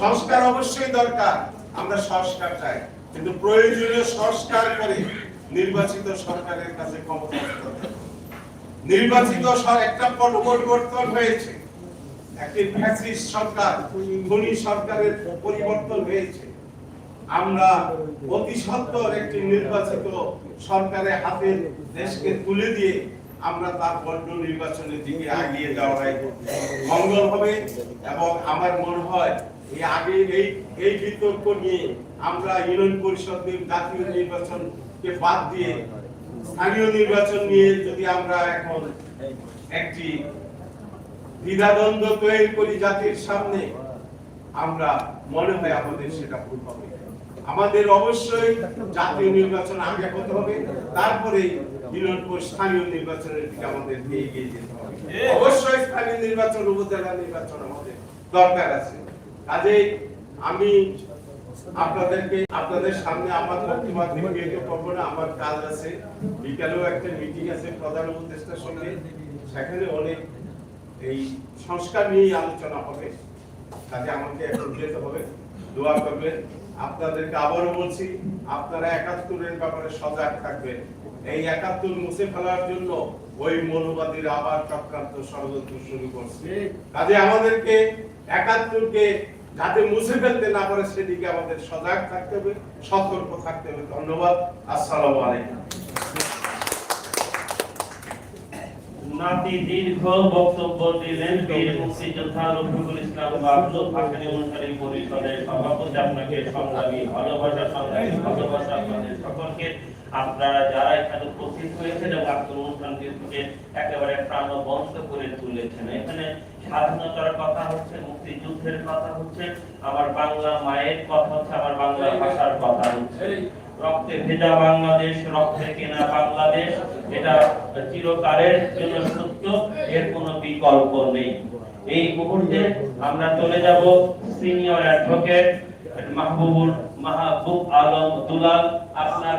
সংস্কার অবশ্যই দরকার, আমরা সংস্কার চাই, কিন্তু প্রয়োজনীয় সংস্কার করে নির্বাচিত সরকারের কাছে ক্ষমতা নির্বাচিত একটা পরিবর্তন হয়েছে, একটি সরকার খুনি সরকারের পরিবর্তন হয়েছে। আমরা অতি সত্বর একটি নির্বাচিত সরকারের হাতে দেশকে তুলে দিয়ে আমরা তার বড্ড নির্বাচনের দিকে এগিয়ে যাওয়াই মঙ্গল হবে এবং আমার মনে হয় এই আগে এই এই বিতর্ক নিয়ে আমরা ইউনিয়ন পরিষদ নির- জাতীয় নির্বাচনকে বাদ দিয়ে স্থানীয় নির্বাচন নিয়ে যদি আমরা এখন একটি দ্বিধাদ্বন্দ্ব তৈরি করি জাতির সামনে, আমরা মনে হয় আমাদের সেটা ভুল হবে। আমাদের অবশ্যই জাতীয় নির্বাচন আগে হতে হবে, তারপরে পরিষদ স্থানীয় নির্বাচনের দিকে আমাদের এগিয়ে যেতে হবে। অবশ্যই স্থানীয় নির্বাচন, উপজেলা নির্বাচন আমাদের দরকার আছে। কাজেই আমি আপনাদেরকে, আপনাদের সামনে আমার বক্তব্য বিবেক করব না, আমার কাজ আছে। বিকালেও একটা মিটিং আছে প্রধান উপদেষ্টার সঙ্গে। সেখানে অনেক এই সংস্কার নিয়েই আলোচনা হবে। কাজে আমাকে এখন যেতে হবে। দোয়া করবেন। আপনাদেরকে আবারও বলছি আপনারা একাত্তরের ব্যাপারে সজাগ থাকবেন। এই একাত্তর মুছে ফেলার জন্য ওই মৌলবাদীরা আবার চক্রান্ত ষড়যন্ত্র শুরু করছে। কাজে আমাদেরকে একাত্তরকে যাতে মুছে ফেলতে না পারে সেদিকে আমাদের সজাগ থাকতে হবে সতর্ক থাকতে হবে। ধন্যবাদ। আসসালামু আলাইকুম। নাতি দীর্ঘ বক্তব্য দিলেন, বীর মুক্তিযোদ্ধা রফিকুল ইসলাম বাবলু ভাসানী অনুসারী পরিষদের সভাপতি। আপনাকে সংগ্রামী, ভালোবাসা সংগ্রামী, ভালোবাসা আপনাদের সকলকে। আপনারা যারা এখানে উপস্থিত হয়েছেন এবং আপনার অনুষ্ঠানকে থেকে একেবারে প্রাণবন্ত করে তুলেছেন। এখানে স্বাধীনতার কথা হচ্ছে, মুক্তিযুদ্ধের কথা হচ্ছে, আমার বাংলা মায়ের কথা হচ্ছে, আমার বাংলা ভাষার কথা হচ্ছে। রক্তে ভেজা বাংলাদেশ, রক্তে কেনা বাংলাদেশ এটা চিরকালের জন্য সত্য, এর কোনো বিকল্প নেই। এই মুহূর্তে আমরা চলে যাব সিনিয়র অ্যাডভোকেট মাহবুবুল, মাহবুব আলম দুলাল, আপনার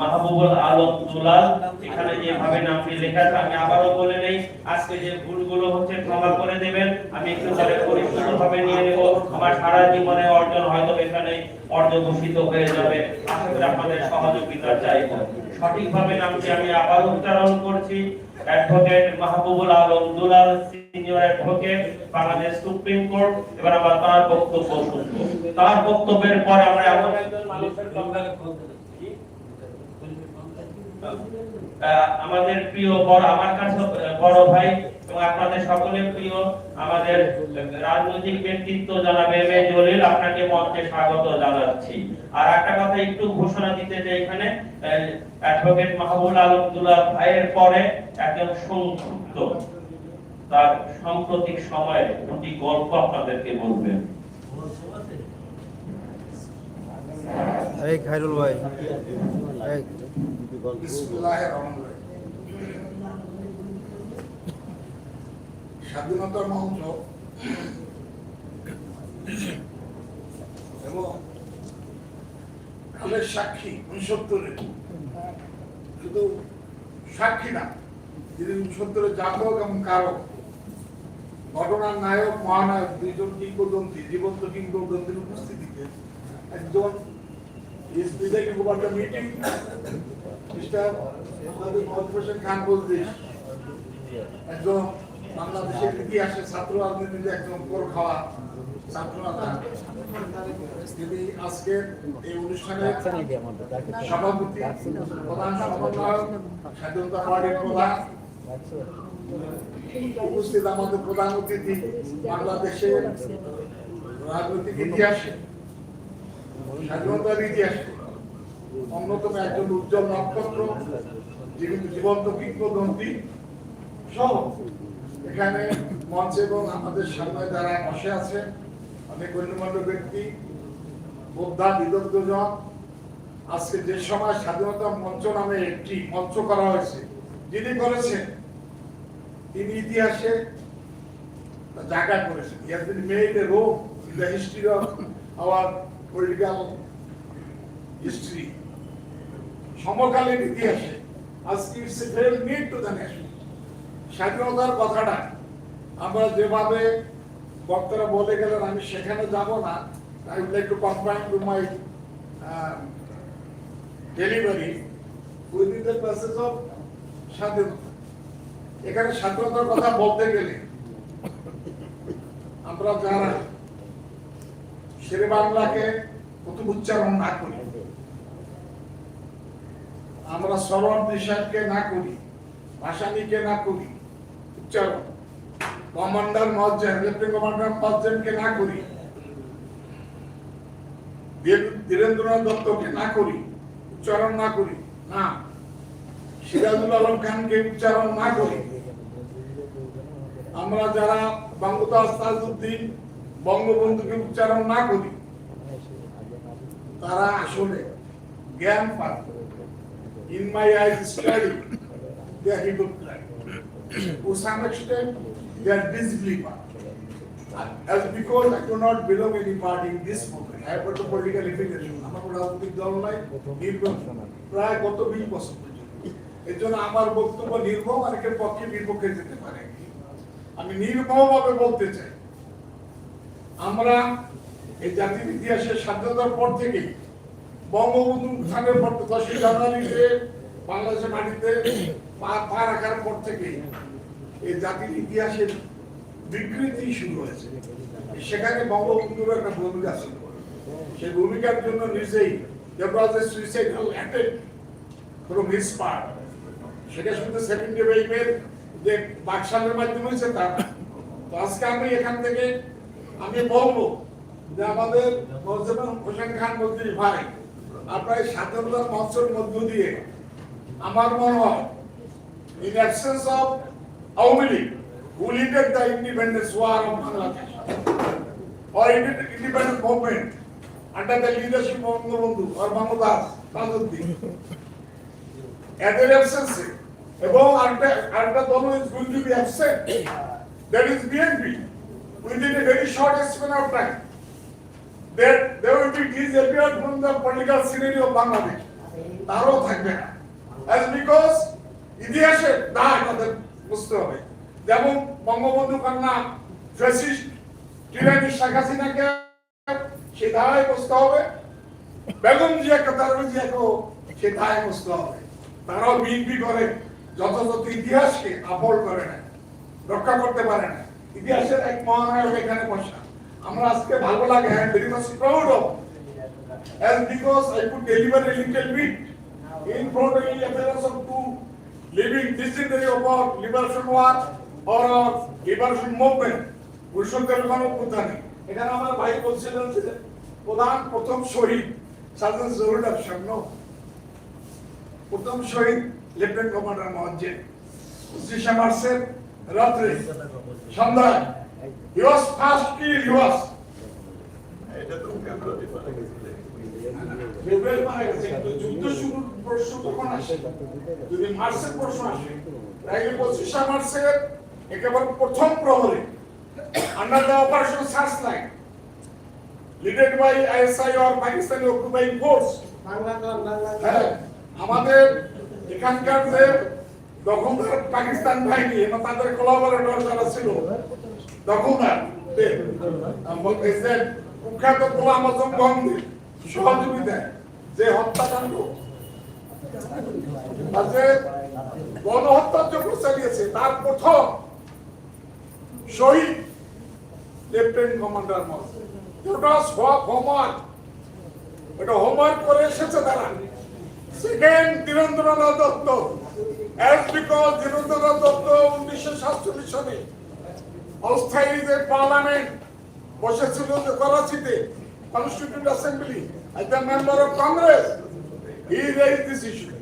মাহবুবুল আলম দুলাল। এখানে যেভাবে নামটি লেখা আছে, আমি আবারও বলে নেই, আজকে যে ভুলগুলো হচ্ছে ক্ষমা করে দেবেন, আমি একটু পরে পরিশুদ্ধভাবে নিয়ে আমার সারা জীবনে অর্জন হয়তো এখানে অর্ধঘোষিত হয়ে যাবে। আশা করি আপনাদের সহযোগিতা চাইব। সঠিকভাবে নামটি আমি আবার উচ্চারণ করছি। Advocate Mahbubul Alam Dulal senior advocate Bangladesh supreme court. এবার আমরা তার বক্তব্য শুনব। তার বক্তব্যের পরে আমরা এমন একজন মানুষের আমাদের প্রিয় বড় আমার কাছে বড় ভাই এবং আপনাদের সকলের প্রিয় আমাদের রাজনৈতিক ব্যক্তিত্ব জানাব এম এ জলিল আপনাকে মঞ্চে স্বাগত জানাচ্ছি। আর একটা কথা একটু ঘোষণা দিতে চাই এখানে অ্যাডভোকেট মাহবুল আলমদুল্লাহ ভাইয়ের পরে একজন সংক্ষিপ্ত তার সাম্প্রতিক সময়ে দুটি গল্প আপনাদেরকে বলবেন এই খাইরুল ভাই এই। বিসমিল্লাহির রহমানির রহিম। স্বাধীনতার মঞ্চ এবং কালের সাক্ষী উনসত্তরে। শুধু সাক্ষী না, যিনি উনসত্তরে জাতক এবং কারক। ঘটনার নায়ক, মহানায়ক দুইজন কিংবদন্তি, জীবন্ত কিংবদন্তির উপস্থিতিতে একজন একজন বাংলাদেশের ইতিহাসে ছাত্র রাজনীতিতে একজন কর খাওয়া স্বাধীনতা উপস্থিত আমাদের প্রধান অতিথি রাজনৈতিক ইতিহাসে, স্বাধীনতার ইতিহাসে অন্যতম একজন উজ্জ্বল নক্ষত্র, যিনি জীবন্ত কিংবদন্তি সহ এখানে মঞ্চে এবং আমাদের সামনে যারা বসে আছে অনেক গণ্যমান্য ব্যক্তি, বোদ্ধা বিদগ্ধজন আজকে যে সময় স্বাধীনতা মঞ্চ নামে একটি মঞ্চ করা হয়েছে, যিনি করেছেন, তিনি ইতিহাসে জায়গা করেছেন। Made a role in the history of our political history সমকালীন ইতিহাসে, আজকে it's a very need to the nation স্বাধীনতার কথাটা আমরা যেভাবে বক্তারা বলে গেলেন, আমি সেখানে যাব না। I would like to confine to my delivery within the process of স্বাধীনতা। এখানে স্বাধীনতার কথা বলতে গেলে আমরা যারা শেরে বাংলাকে প্রথম উচ্চারণ না করি, আমরা শ্রবণ নিষাদকে না করি, ভাসানীকে না করি উচ্চারণ কমান্ডার কমান্ডার না করি দত্তকে না করি, উচ্চারণ না করি, না, সিরাজুল আলম খানকে উচ্চারণ না করি। আমরা যারা বঙ্গদাস তাজউদ্দিন বঙ্গবন্ধুকে উচ্চারণ না করি, তারা আসলে জ্ঞান পান study, they are hypocrite to some extent they are disbeliever as because I do not belong any party in this movement, I have got a political affiliation. আমার রাজনৈতিক দল নাই, নির্বাচন প্রায় গত বিশ বছর এর জন্য আমার বক্তব্য নির্ভম অনেকের পক্ষে বিপক্ষে যেতে পারে। আমি নির্মমভাবে বলতে চাই, আমরা এই জাতির ইতিহাসের স্বাধীনতার পর থেকেই বঙ্গবন্ধু উত্থানের পর দশই জানুয়ারিতে বাংলাদেশের মাটিতে পা রাখার পর থেকেই এই জাতির ইতিহাসের বিকৃতি শুরু হয়েছে। সেখানে বঙ্গবন্ধুর একটা ভূমিকা ছিল। সেই ভূমিকার জন্য নিজেই যে মাধ্যমে তা তো আজকে আমি এখান থেকে আমি বলব যে আমাদের খান ভাই, আপনার স্বাধীনতার মঞ্চের মধ্য দিয়ে আমার মনে হয় in absence of Awami League who leaded the independence war of Bangladesh or inde- independent movement under the leadership of Bangabandhu or Bangladesh Tajuddin এদের অ্যাবসেন্সে এবং আরেকটা আরেকটা দল is going to be absent that is BNP within a very short span of time that they will be disappeared from the political scenery of Bangladesh. তারও থাকবে না as because ইতিহাসে দায় তাদের বুঝতে হবে। যেমন বঙ্গবন্ধু কন্যা টিরানি শেখ হাসিনাকে সে বুঝতে হবে। বেগম জিয়া কাতার জিয়াকেও সে বুঝতে হবে। তারাও বিএনপি করে, যথাযথ ইতিহাসকে আপল করে না, রক্ষা করতে পারে না। ইতিহাসের এক মহানায়ক এখানে বসা। আমরা আজকে ভালো লাগে am very proud of as because I living of our liberation war or liberation movement Purushottam গণপ্রধানী এখানে আমার ভাই বলছিলেন যে প্রধান, প্রথম শহীদ সার্জন জহুরুল সামনে প্রথম শহীদ লেফটেন্যান্ট কমান্ডার মহাজ্জেন। পঁচিশে মার্চের রাত্রে সন্ধ্যায়। He was first killed, he was পঁচিশে একেবারে প্রথম প্রহরে আন্ডার অপারেশন বাই হ্যাঁ, আমাদের এখানকার যে দখলদার পাকিস্তান বাহিনী এবং তাদের কোলাবোরেটর ছিল দখলদার কুখ্যাত গোলাম আজম গঙ্গের সহযোগিতায় যে হত্যাকাণ্ড যে গণহত্যার জন্য চালিয়েছে, তার প্রথম শহীদ লেফটেন্যান্ট কমান্ডার মস ওটা সব হোমওয়ার্ক এটা হোমওয়ার্ক করে এসেছে তারা। Second Dhirendranath Datta as because Datta উনিশশো সাতচল্লিশ সালে অস্থায়ী যে পার্লামেন্ট বসেছিল যে করাচিতে constituent assembly as a member of Congress, he raised this issue.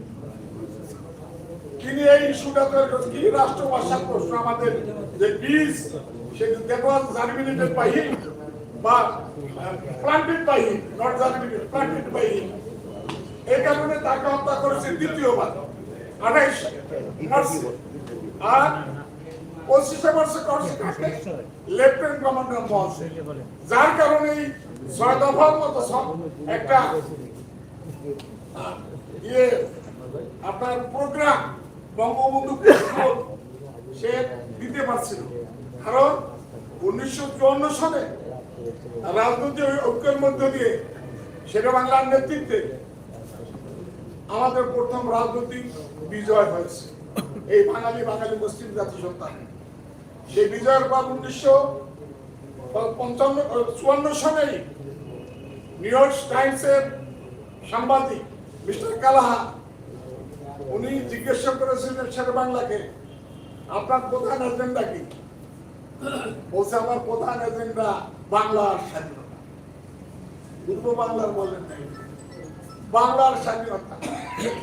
তিনি এই ইস্যুটা তৈরি করেছেন। কি রাষ্ট্র ভাষার প্রশ্ন আমাদের যে বীজ সে দেখো জার্মিনেটেড বাই হিম বা planted by him not germinated planted by him এই কারণে তাকে হত্যা করেছে দ্বিতীয়বার। আঠাইশ। আর পঁচিশে মার্চে করছে কাকে? লেফটেন্যান্ট কমান্ডার বলছে। যার কারণে ছয় দফার মতো সব একটা ইয়ে আপনার প্রোগ্রাম বঙ্গবন্ধু সে দিতে পারছিল। কারণ উনিশশো চুয়ান্ন সালে রাজনৈতিক ঐক্যের মধ্য দিয়ে শেরে বাংলার নেতৃত্বে আমাদের প্রথম রাজনৈতিক বিজয় হয়েছে। এই বাঙালি বাঙালি মুসলিম জাতি সন্তান সেই বিজয়ের পর উনিশশো পঞ্চান্ন চুয়ান্ন সালেই নিউ ইয়র্ক টাইমসের সাংবাদিক মিস্টার কালাহা, উনি জিজ্ঞাসা করেছিলেন, শের বাংলাকে আপনার প্রধান এজেন্ডা কি? বলছে, আমার প্রধান এজেন্ডা বাংলার স্বাধীনতা। পূর্ব বাংলার বলেন নাই। বাংলার স্বাধীনতা।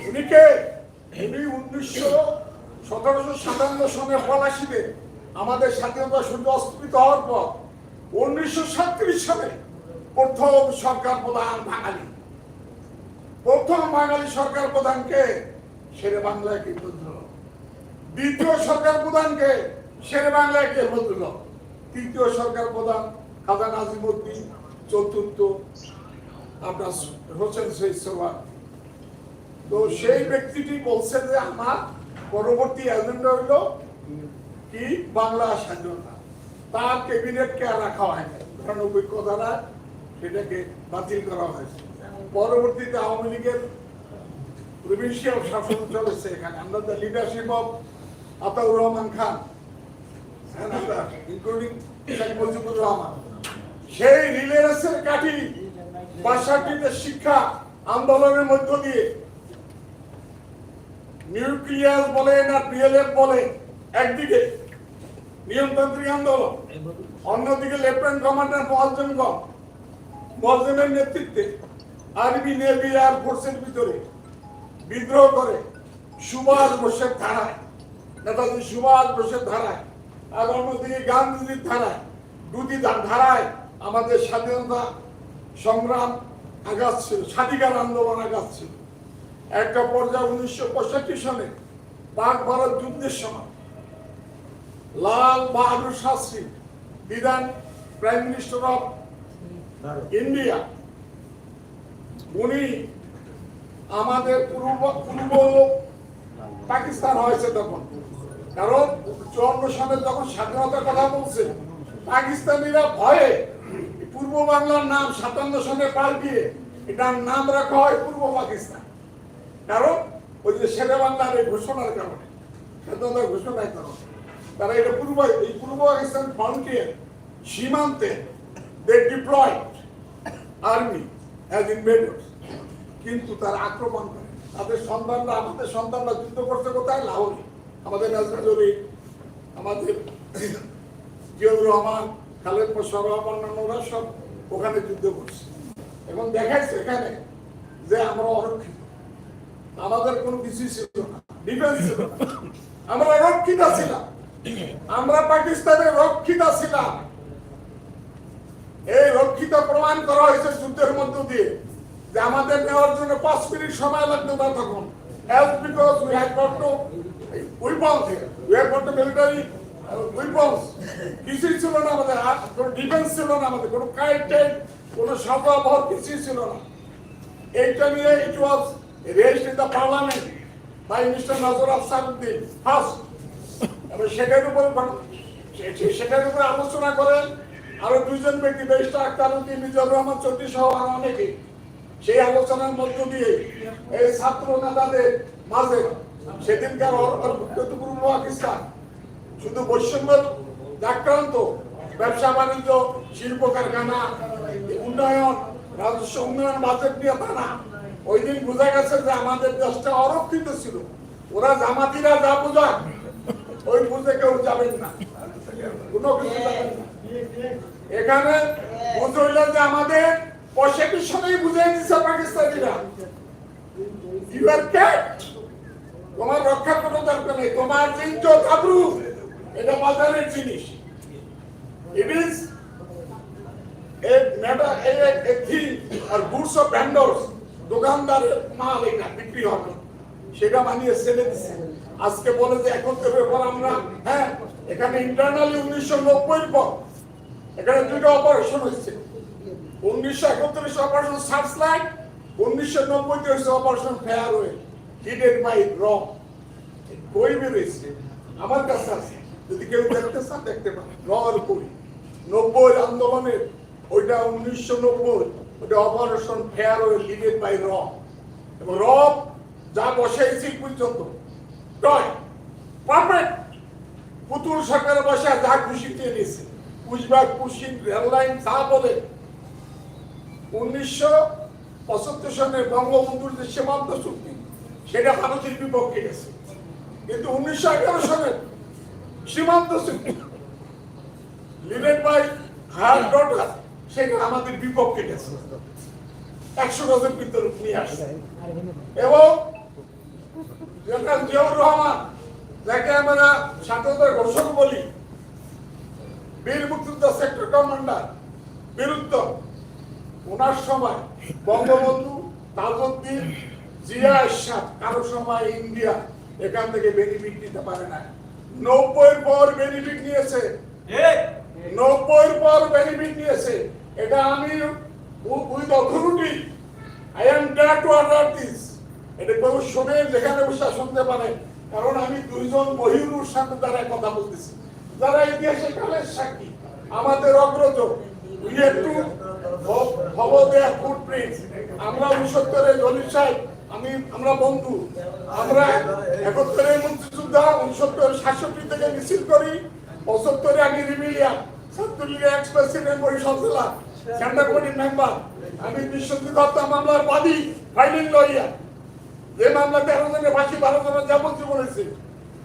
উনি কে উনি উনিশশো সতেরোশো সাতান্ন সনে পলাশিতে আমাদের স্বাধীনতা সূর্য অস্তিত্ব হওয়ার পর উনিশশো সাতত্রিশ সালে প্রথম সরকার প্রধান বাঙালি। প্রথম বাঙালি সরকার প্রধানকে শেরে বাংলায় কে ভদ্রলোক দ্বিতীয় সরকার প্রধানকে শেরে বাংলায় কে ভদ্রলোক তৃতীয় সরকার প্রধান খাজা নাজিমুদ্দিন চতুর্থ আপনার হোসেন শহীদ সোহান তো সেই ব্যক্তিটি বলছে যে আমার পরবর্তী এজেন্ডা হইল কি? বাংলা স্বাধীনতা তার ক্যাবিনেটকে আর রাখা হয়নি কারণ অভিজ্ঞতারা সেটাকে বাতিল করা হয়েছে। পরবর্তীতে আওয়ামী লীগের প্রভিন্সিয়াল শাসন চলেছে এখানে। আমরা the leadership of Ataur Rahman Khan including Sheikh Mujibur Rahman. সেই রিলে কাঠি। বাসাটিতে শিক্ষা আন্দোলনের মধ্য দিয়ে। নিউক্লিয়ার বলেন আর পিএলএফ বলেন। একদিকে নিয়মতান্ত্রিক আন্দোলন, অন্যদিকে লেফটেন্যান্ট কমান্ডার মহাজনগণ মহাজনের নেতৃত্বে আর্মি, নেভি, এয়ার ফোর্সের ভিতরে বিদ্রোহ করে সুভাষ বোসের ধারায় নেতাজি সুভাষ বোসের ধারায় আর অন্যদিকে গান্ধীজির ধারায় দুটি ধারায় আমাদের স্বাধীনতা সংগ্রাম আগাচ্ছিল স্বাধিকার আন্দোলন আগাচ্ছিল একটা পর্যায়ে উনিশশো পঁয়ষট্টি সালে পাক ভারত যুদ্ধের সময় লাল বাহাদুর শাস্ত্রী, বিধান প্রাইম মিনিস্টার অফ ইন্ডিয়া। উনি আমাদের পূর্ব পূর্ব পাকিস্তান হয়েছে তখন। কারণ চুয়ান্ন সালে যখন স্বাধীনতার কথা বলছে, পাকিস্তানিরা ভয়ে পূর্ব বাংলার নাম সাতান্ন সালে পাল্টিয়ে এটার নাম রাখা হয় পূর্ব পাকিস্তান। কারণ ওই যে শেরে বাংলার এই ঘোষণার কারণে, স্বাধীনতার ঘোষণার কারণে। তারা এটা পূর্ব এই পূর্ব পাকিস্তান ফ্রন্টিয়ার সীমান্তে they deployed army as invaders কিন্তু তারা আক্রমণ করে। তাদের সন্তানরা আমাদের সন্তানরা যুদ্ধ করতে কোথায়? লাহোরে। আমাদের নাজমুল আমাদের জিয়াউর রহমান, খালেদ মোশাররফ অন্যান্যরা সব ওখানে যুদ্ধ করছে। এবং দেখাইছে এখানে যে আমরা অরক্ষিত। আমাদের কোনো কিছুই ছিল না। ডিফেন্স ছিল না। আমরা রক্ষিত ছিলাম। আমরা পাকিস্তানের রক্ষিত ছিলাম। এই রক্ষিত প্রমাণ করা হয়েছে যুদ্ধের মধ্য দিয়ে যে আমাদের নেওয়ার জন্য পাঁচ মিনিট সময় লাগতো না তখন As uh. কিছুই ছিল না কোনো ডিফেন্স ছিল না আমাদের, কোনো কোনো কিছুই ছিল না। নিয়ে it was rest parliament by mister Nazar Afsaruddin first সেটার সে- সেটার উপর আলোচনা করেন। আরও দুইজন ব্যক্তি রহমান চৌধুরী সহ অনেকে। সেই আলোচনার মধ্য দিয়ে এই ছাত্র নেতাদের মাঝে সেদিনকার পাকিস্তান শুধু বৈষম্য আক্রান্ত, ব্যবসা বাণিজ্য, শিল্প কারখানা, উন্নয়ন, রাজস্ব উন্নয়ন বাজেট নিয়ে তা ওই দিন বোঝা গেছে যে আমাদের দেশটা অরক্ষিত ছিল। ওরা জামাতিরা যা বোঝায় ওই বুঝে কেউ যাবেন না। কোনো কিছু এখানে যে আমাদের দিচ্ছে পাকিস্তানিরা। তোমার রক্ষা দরকার নেই। তোমার এটা বাজারের জিনিস। গুডস অফ দোকানদারের মাল এটা বিক্রি হবে। সেটা বানিয়ে ছেড়ে দিচ্ছে আজকে বলে যে একত্রের পর আমরা হ্যাঁ এখানে ইন্টারনালি উনিশশো নব্বই পর এখানে দুটো অপারেশন হয়েছে। উনিশশো একত্রিশ অপারেশন সার্চ লাইট উনিশশো নব্বইতে হয়েছে অপারেশন ফেয়ার হয়ে হিডেড বাই র বই বেরোয়েছে? আমার কাছে আছে। যদি কেউ দেখতে চান দেখতে পারেন র আর বই নব্বই আন্দোলনের ওইটা উনিশশো নব্বই ওটা operation fair way leaded by র এবং র যা বসাইছি পর্যন্ত। পুতুল সরকারের বসে যা খুশি দিয়ে নিয়েছে কুচবিহার কুশিন রেল লাইন যা বলে, উনিশশো পঁচাত্তর সনের বঙ্গবন্ধুর যে সীমান্ত চুক্তি, সেটা ভারতের বিপক্ষে গেছে। কিন্তু উনিশশো এগারো সনের সীমান্ত চুক্তি, লিডেড বাই হায়ার ডটার সেটা আমাদের বিপক্ষে গেছে। একশো গজের ভিতরে নিয়ে আসছে। এবং জেনারেল জিয়াউর রহমান যাকে আমরা স্বাধীনতার ঘোষক বলি বীর মুক্তিযোদ্ধা সেক্টর কমান্ডার বীরুত্ব ওনার সময় বঙ্গবন্ধু তাজউদ্দিন জিয়া ইরশাদ কারও সময় ইন্ডিয়া এখান থেকে বেনিফিট নিতে পারে না নব্বই পর বেনিফিট নিয়েছে। নব্বই পর বেনিফিট নিয়েছে। এটা আমি with authority I am dare to order this এটা শুনে যেখানে বসে শুনতে পারে। কারণ আমি দুইজন বহিরুর সাথে দ্বারা কথা বলতেছি। যারা ইতিহাসে কালের সাক্ষী, আমাদের অগ্রজ আমরা আমি আমরা একত্তরে মুক্তিযোদ্ধা, উনসত্তর সাতষট্টি থেকে মিছিল করি। পঁচাত্তরে আমি রিমিলিয়ান, ছাত্রলীগের এক্স প্রেসিডেন্ট পরিষদ মামলার বাদী ফাইলিং লয়ার যে মামলা তেরো জনের ফাঁসি, বারো জনের যাবজ্জীবন বলেছে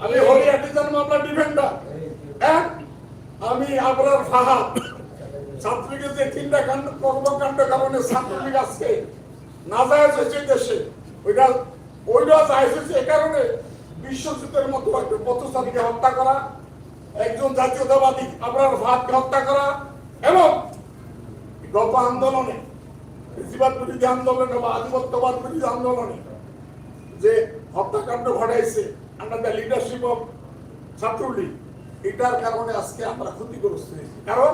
আমি হলি আর্টিজান মামলা ডিফেন্ডার এক, আমি আবরার ফাহাদ। ছাত্রলীগের যে তিনটা কাণ্ড, কর্মকাণ্ড কারণে ছাত্রলীগ আজকে নাজায়জ হয়েছে এই দেশে। ওইটা ওইটা জায়জ হয়েছে এ কারণে বিশ্বযুদ্ধের মতো একটা পথচারীকে হত্যা করা, একজন জাতীয়তাবাদী আবরার ফাহাদকে হত্যা করা, এবং গত আন্দোলনে বেশিরভাগ বিরোধী আন্দোলনে বা আধিপত্যবাদ বিরোধী আন্দোলনে যে হত্যাকাণ্ড ঘটাইছে under the leadership of Chhatra League, এটার কারণে আজকে আমরা ক্ষতিগ্রস্ত হয়েছি। কারণ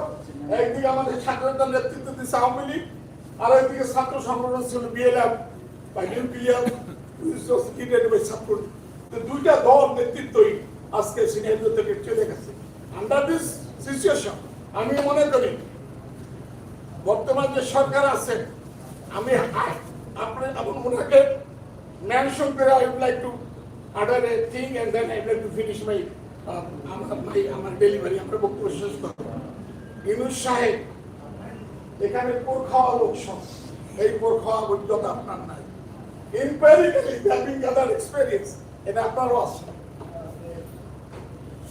একদিকে আমাদের ছাত্রদের নেতৃত্ব দিচ্ছে আওয়ামী লীগ, আর একদিকে ছাত্র সংগঠন ছিল বিএলএফ বা নিউক্লিয়ার ছাত্রলীগ। দুইটা দল নেতৃত্বই আজকে সিনিয়র থেকে চলে গেছে। আন্ডার দিস সিচুয়েশন আমি মনে করি, বর্তমান যে সরকার আছে, আমি আপনি আপনি ওনাকে মেনশন করে I would like to order a thing and then I like to finish my আমার মাই আমার ডেলিভারি আমরা বক্তব্য শেষ করব ইউনুস সাহেব এখানে পোর খাওয়া লোক এই পোর খাওয়া অভিজ্ঞতা আপনার নাই। ইম্পেরিক্যালি হ্যাভিং গাদার এক্সপেরিয়েন্স এটা আপনারও আছে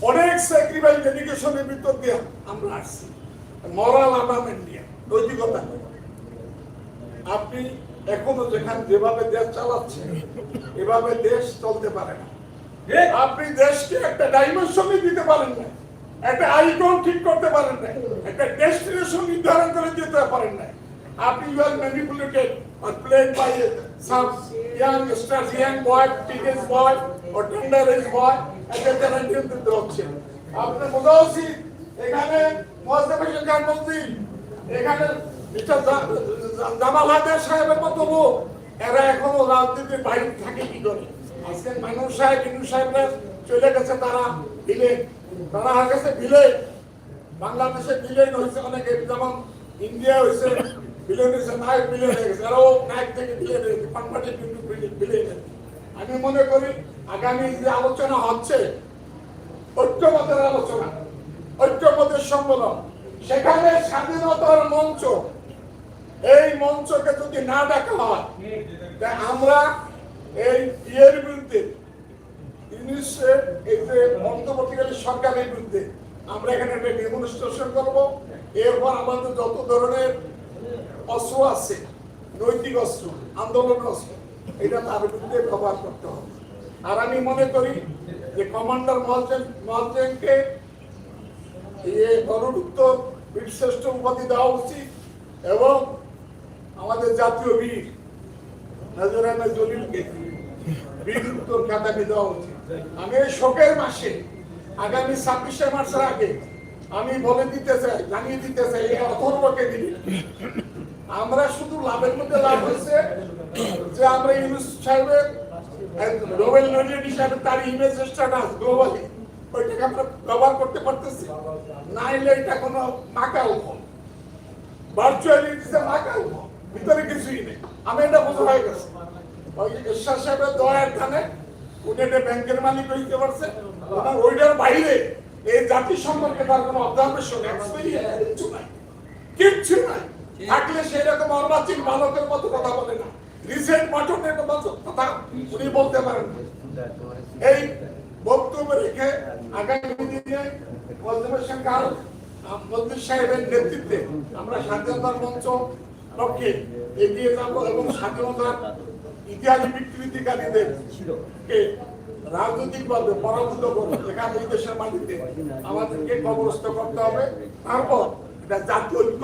অনেক স্যাক্রিফাইস ডেডিকেশনের ভিতর দিয়ে আমরা আসছি। মরাল আর্মামেন্ট নিয়ে, নৈতিকতা। আপনি এখনও যেখানে যেভাবে দেশ চালাচ্ছে এভাবে দেশ চলতে পারে না। আপনি দেশকে একটা ডাইমেনশনই দিতে পারেন না একটা আইকন ঠিক করতে পারেন না একটা ডেস্টিনেশন নির্ধারণ করে দিতে পারেন না আপনি you are manipulated or played by some young stars, young boy, teenage boy or tender age boy এদের দ্বারা নিয়ন্ত্রিত হচ্ছে আপনি বোঝা উচিত এখানে মোয়াজ্জেম হোসেন খান মন্ত্রী এখানে মিস্টার জামাল হায়দার সাহেবের মতো লোক। এরা এখনও রাজনীতির বাইরে থাকে কি করে? আজকে মানুষ সাহেব, ইনু সাহেবরা চলে গেছে, তারা বিলে। তারা হয়ে গেছে বিলে। বাংলাদেশে বিলেন হয়েছে অনেকে, যেমন ইন্ডিয়া হয়েছে বিলেন হয়েছে, নায়ক বিলেন হয়ে গেছে। এরাও নায়ক থেকে বিলেন হয়েছে কনভার্টেড কিন্তু বিলেন আমি মনে করি, আগামী যে আলোচনা হচ্ছে, ঐক্যমতের আলোচনা, ঐক্যমতের সম্মেলন, সেখানে স্বাধীনতার মঞ্চ এই মঞ্চকে যদি না ডাকা হয় আমরা এই ইয়ের বিরুদ্ধে ইংলিশের এই যে সরকারের বিরুদ্ধে, আমরা এখানে একটা ডেমনস্ট্রেশন করব। এরপর আমাদের যত ধরনের অস্ত্র আছে, নৈতিক অস্ত্র, আন্দোলন অস্ত্র, এটা তার বিরুদ্ধে ব্যবহার করতে হবে। আর আমি মনে করি যে কমান্ডার মহাজেন, মহাজেনকে এই গণযুক্ত বীরশ্রেষ্ঠ উপাধি দেওয়া উচিত এবং আমাদের জাতীয় বীর নজরানা জলিলকে বীর উত্তর দেওয়া উচিত আমি এই শোকের মাসে আগামী ছাব্বিশে মার্চের আগে আমি বলে দিতে চাই, জানিয়ে দিতে চাই এই অথর্বকে দিবি আমরা শুধু লাভের মধ্যে লাভ হয়েছে যে আমরা ইউনুস সাহেবের নোবেল লরিয়েট হিসাবে তার ইমেজ স্ট্যাটাস গ্লোবালি ওইটাকে আমরা ব্যবহার করতে পারতেছি। না এলে এটা কোনো Macau virtually it's a Macau phone ভিতরে কিছুই নেই। আমি এটা বোঝা হয়ে গেছে। ঈশ্বর সাহেবের টানে উনি ব্যাংকের মালিক হইতে পারছে। ওইটার বাইরে এই জাতি সম্পর্কে তার কোনো নাই কিচ্ছু নাই। থাকলে সেরকম অর্বাচীন বালকের মতো কথা বলে না। রিসেন্ট মতো কথা উনি বলতে পারেন এই বক্তব্য রেখে আগামী দিনে মন্ত্রী সাহেবের নেতৃত্বে আমরা স্বাধীনতার মঞ্চ পক্ষে এগিয়ে যাব এবং স্বাধীনতার ইতিহাস বিকৃতিকারীদের রাজনৈতিকভাবে পরাভূত করে এখানে এই দেশের মাটিতে আমাদেরকে কবরস্থ করতে হবে। তারপর জাতীয় ঐক্য